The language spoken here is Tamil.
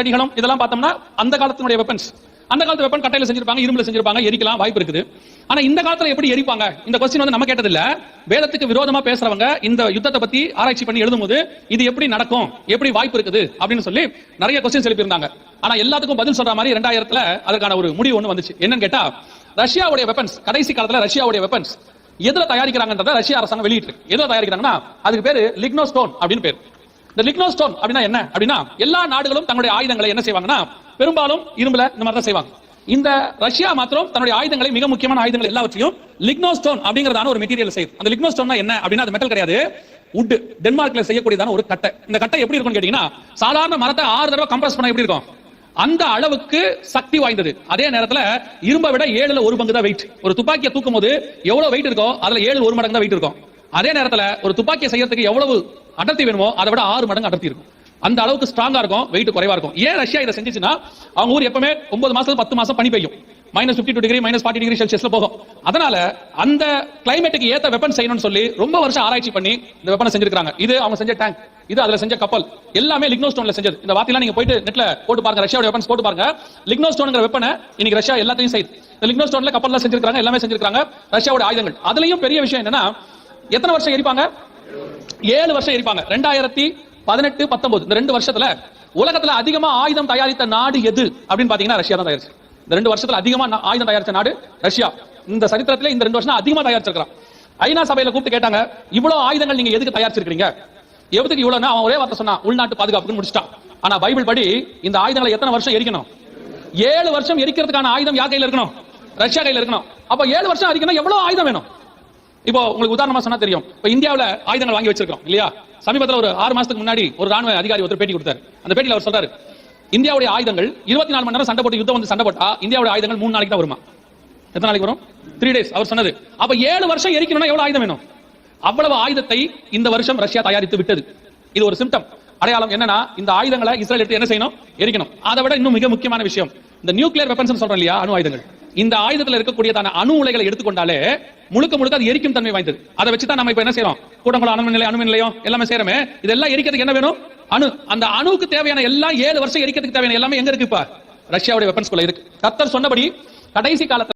தடிகளும் இதெல்லாம் பார்த்தோம்னா அந்த காலத்தினுடைய வெப்பன்ஸ் அந்த காலத்து வெப்பன் கட்டையில செஞ்சிருப்பாங்க இரும்புல செஞ்சிருப்பாங்க எரிக்கலாம் வாய்ப்பு இருக்குது. ஆனா இந்த காலத்துல எப்படி எரிப்பாங்க? இந்த கொஸ்டின் வந்து நம்ம கேட்டது இல்ல வேதத்துக்கு விரோதமா பேசுறவங்க இந்த யுத்தத்தை பத்தி ஆராய்ச்சி பண்ணி எழுதும்போது இது எப்படி நடக்கும் எப்படி வாய்ப்பு இருக்குது அப்படின்னு சொல்லி நிறைய கொஸ்டின் எழுப்பியிருந்தாங்க. ஆனா எல்லாத்துக்கும் பதில் சொல்ற மாதிரி ரெண்டாயிரத்துல அதற்கான ஒரு முடிவு ஒண்ணு வந்துச்சு. என்னன்னு கேட்டா ரஷ்யாவுடைய வெப்பன்ஸ் கடைசி காலத்துல ரஷ்யாவுடைய வெப்பன்ஸ் எதுல தயாரிக்கிறாங்கன்றத ரஷ்ய அரசாங்கம் வெளியிட்டு எதுல தயாரிக்கிறாங்கன்னா அதுக்கு பேரு லிக்னோஸ்டோன் அப்படின்னு பேர். இந்த லிக்னோ ஸ்டோன் அப்படின்னா என்ன? அப்படின்னா எல்லா நாடுகளும் தங்களுடைய ஆயுதங்களை என்ன செய்வாங்கன்னா பெரும்பாலும் இரும்புல இந்த மாதிரி தான் செய்வாங்க. இந்த ரஷ்யா மாத்திரம் தன்னுடைய ஆயுதங்களை மிக முக்கியமான ஆயுதங்கள் எல்லாவற்றையும் லிக்னோ ஸ்டோன் அப்படிங்கறதான ஒரு மெட்டீரியல் செய்யுது. அந்த லிக்னோஸ்டோன்னா என்ன? அப்படின்னா அது மெட்டல் கிடையாது. உட் டென்மார்க்ல செய்யக்கூடியதான ஒரு கட்டை. இந்த கட்டை எப்படி இருக்கும்னு கேட்டீங்கன்னா சாதாரண மரத்தை ஆறு தடவை கம்ப்ரஸ் பண்ண எப்படி இருக்கும்? அந்த அளவுக்கு சக்தி வாய்ந்தது. அதே நேரத்துல இரும்பை விட ஏழுல ஒரு பங்கு தான் வெயிட் ஒரு துப்பாக்கியை தூக்கும் போது எவ்வளவு வெயிட் இருக்கோ அதுல ஏழு ஒரு மடங்கு தான் வெயிட் இருக்கும். அதே நேரத்துல ஒரு துப்பாக்கியை செய்யறதுக்கு எவ்வளவு அடர்த்தி வேணுமோ அதை விட ஆறு மடங்கு அடர்த்தி இருக்கும். அந்த அளவுக்கு ஸ்ட்ராங்கா இருக்கும் வெயிட் குறைவா இருக்கும். ஏன் ரஷ்யா இதை செஞ்சுச்சுன்னா அவங்க ஊர் எப்பவுமே ஒன்பது மாசம் பத்து மாசம் பனி பெய்யும். Minus fifty two degree minus forty degree செல்சியஸ்ல போகும். அதனால அந்த கிளைமேட்டுக்கு ஏத்த வெப்பன் செய்யணும்னு சொல்லி ரொம்ப வருஷம் ஆராய்ச்சி பண்ணி இந்த வெப்பனை செஞ்சிருக்காங்க இது அவங்க செஞ்ச டேங்க் இது அதுல செஞ்ச கப்பல். எல்லாமே லிக்னோ ஸ்டோன்ல செஞ்சது. இந்த வார்த்தையெல்லாம் நீங்க போயிட்டு நெட்ல போட்டு பாருங்க. ரஷ்யாவோட வெப்பன்ஸ் போட்டு பாருங்க. லிக்னோ ஸ்டோன்ங்கிற வெப்பனை இன்னைக்கு ரஷ்யா எல்லாத்தையும் செய்யுது. இந்த லிக்னோ ஸ்டோன்ல கப்பல்லாம் செஞ்சிருக்காங்க எல்லாமே செஞ்சிருக்காங்க ரஷ்யாவோட ஆயுதங்கள். அதுலயும் பெரிய விஷயம் என்னன்னா எத்தனை வருஷம் எரிப்பாங்க? ஏழு வருஷம் எரிப்பாங்க ரெண்டாயிரத்தி பதினெட்டு பத்தொன்பது. இந்த ரெண்டு வருஷத்துல உலகத்துல அதிகமா ஆயுதம் தயாரித்த நாடு எது? அப்படின்னு பாத்தீங்கன்னா ரஷ்யா தான் தயாரிச்சு. இந்த ரெண்டு வருஷத்துல அதிகமா ஆயுதம் தயாரிச்ச நாடு ரஷ்யா. இந்த சரித்திரத்துல இந்த ரெண்டு வருஷம் அதிகமா தயாரிச்சிருக்கான் ஐநா சபையில கூப்பிட்டு கேட்டாங்க இவ்வளவு ஆயுதங்கள் நீங்க எதுக்கு தயாரிச்சிருக்கீங்க எதுக்கு இவ்வளவுனா அவன் ஒரே வார்த்தை சொன்னான் உள்நாட்டு பாதுகாப்புன்னு முடிச்சிட்டான். ஆனா பைபிள் படி இந்த ஆயுதங்களை எத்தனை வருஷம் எரிக்கணும்? ஏழு வருஷம் எரிக்கிறதுக்கான ஆயுதம் யார் கையில இருக்கணும்? ரஷ்யா கையில இருக்கணும். அப்ப ஏழு வருஷம் எரிக்கணும் எவ்வளவு ஆயுதம் வேணும்? இப்போ உங்களுக்கு உதாரணமா சொன்னா தெரியும். இப்போ இந்தியாவுல ஆயுதங்கள் வாங்கி வச்சிருக்கோம் இல்லையா? சமீபத்துல ஒரு ஆறு மாசத்துக்கு முன்னாடி ஒரு ராணுவ அதிகாரி ஒருத்தர் பேட்டி கொடுத்தாரு. அந்த பேட்டியில் அவர் சொல்றாரு இந்தியாவுடைய ஆயுதங்கள் இருபத்தி நாலு மணி நேரம் சண்டை போட்டு யுத்தம் வந்து சண்டை போட்டா இந்தியாவுடைய ஆயுதங்கள் மூணு நாளைக்கு தான் வருமா? எத்தனை நாளைக்கு வரும்? த்ரீ டேஸ் அவர் சொன்னது. அப்ப ஏழு வருஷம் எரிக்கணும்னா எவ்வளவு ஆயுதம் வேணும்? அவ்வளவு ஆயுதத்தை இந்த வருஷம் ரஷ்யா தயாரித்து விட்டது. இது ஒரு சிம்டம் அடையாளம் என்னன்னா இந்த ஆயுதங்களை இஸ்ரேல் எடுத்து என்ன செய்யணும்? எரிக்கணும். அதை விட இன்னும் மிக முக்கியமான விஷயம் இந்த நியூக்ளியர் வெப்பன்ஸ் சொல்றோம் இல்லையா அணு ஆயுதங்கள். இந்த ஆயுதத்துல இருக்கக்கூடியதான அணு உலைகளை எடுத்துக்கொண்டாலே முழுக்க முழுக்க அது எரிக்கும் தன்மை வாய்ந்தது. அதை வச்சு தான் நம்ம இப்ப என்ன செய்யறோம் கூடங்குளம் அணு நிலையம் அணு நிலையம் எல்லாமே செய்யறமே இதெல்லாம் எரிக்கிறதுக்கு என்ன வேணும்? அணு. அந்த அணுவுக்கு தேவையான எல்லாம் ஏழு வருஷம் எரிக்கிறதுக்கு தேவையான எல்லாமே எங்க இருக்கு இப்ப? ரஷ்யாவுடைய வெப்பன்ஸ்குள்ள இருக்கு. கத்தர் சொன்னபடி கடைசி காலத்துல